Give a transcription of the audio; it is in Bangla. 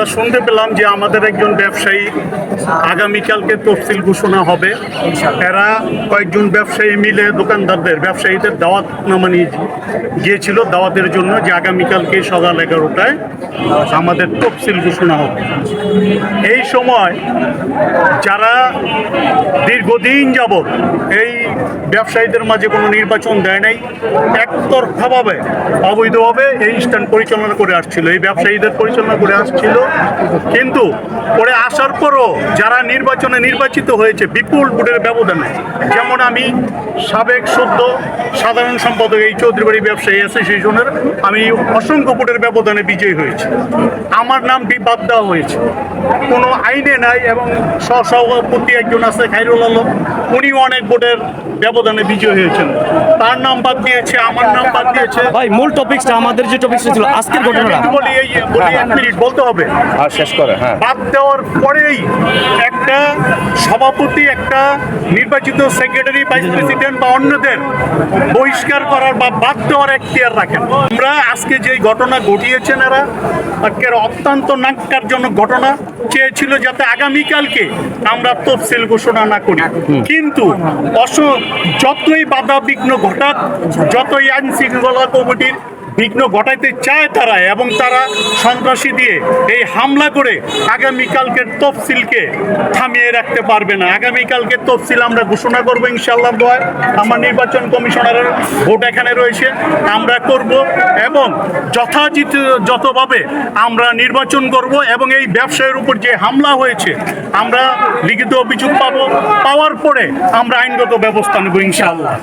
আমরা শুনতে পেলাম যে আমাদের একজন ব্যবসায়ী আগামীকালকে তফসিল ঘোষণা হবে। এরা কয়েকজন ব্যবসায়ী মিলে দোকানদারদের, ব্যবসায়ীদের দাওয়াত নামা নিয়ে গিয়েছিল দাওয়াতের জন্য যে আগামীকালকে সকাল এগারোটায় আমাদের তফসিল ঘোষণা হবে। এই সময় যারা দীর্ঘদিন যাবৎ এই ব্যবসায়ীদের মাঝে কোনো নির্বাচন দেয় নাই, একতরফাভাবে, অবৈধভাবে এই স্ট্যান্ড পরিচালনা করে আসছিল, এই ব্যবসায়ীদের পরিচালনা করে আসছিল কিন্তু পরে আসার পরও যারা নির্বাচনে নির্বাচিত হয়েছে, বিপুল ভোটের ব্যবধানে, যেমন আমি সাবেক সদ্য সাধারণ সম্পাদক এই চৌধুরীবাড়ি ব্যবসায়ী অ্যাসোসিয়েশনের, আমি অসংখ্য ভোটের ব্যবধানে বিজয়ী হয়েছি। আমার নাম বাদ দেওয়া হয়েছে। কোনো আইনে নাই এবং সহসভাপতি একজন আছে খাইরুল আলম, উনিও অনেক ভোটের ব্যবধানে বিজয়ী হয়েছেন। তার নাম বাদ দিয়েছে আমার নাম বাদ দিয়েছে। ভাই মূল টপিকসটা আমাদের যে টপিকসটা ছিল আজকের ঘটনাটা। আমি বলি এই বলি এক মিনিট বলতে হবে। আর শেষ করে হ্যাঁ। বাদ দেওয়ার পরেই একটা সভাপতি একটা নির্বাচিত সেক্রেটারি ভাইস প্রেসিডেন্ট বা অন্যদের বহিষ্কার করার বা বাদ দেওয়ার এখতিয়ার রাখেন। আমরা আজকে যে ঘটনা ঘটিয়েছেন এরা আজকের অত্যন্ত নাক্কারজনক ঘটনা। চেয়েছিল যাতে আগামীকালকে আমরা তফসিল ঘোষণা না করি। কিন্তু অস যতই বাধা বিঘ্ন ঘটাক যতই আইন শৃঙ্খলা কমিটির বিঘ্ন ঘটাইতে চায় তারা এবং তারা সন্ত্রাসী দিয়ে এই হামলা করে আগামীকালকের তফসিলকে থামিয়ে রাখতে পারবে না। আগামীকালকে তফসিল আমরা ঘোষণা করব ইনশাল্লাহ দোয়ায় আমার নির্বাচন কমিশনারের ভোট এখানে রয়েছে, আমরা করব এবং যথাযথ যতভাবে আমরা নির্বাচন করব এবং এই ব্যবসায়ের উপর যে হামলা হয়েছে, আমরা লিখিত অভিযোগ পাবো। পাওয়ার পরে আমরা আইনগত ব্যবস্থা নেব ইনশাআল্লাহ।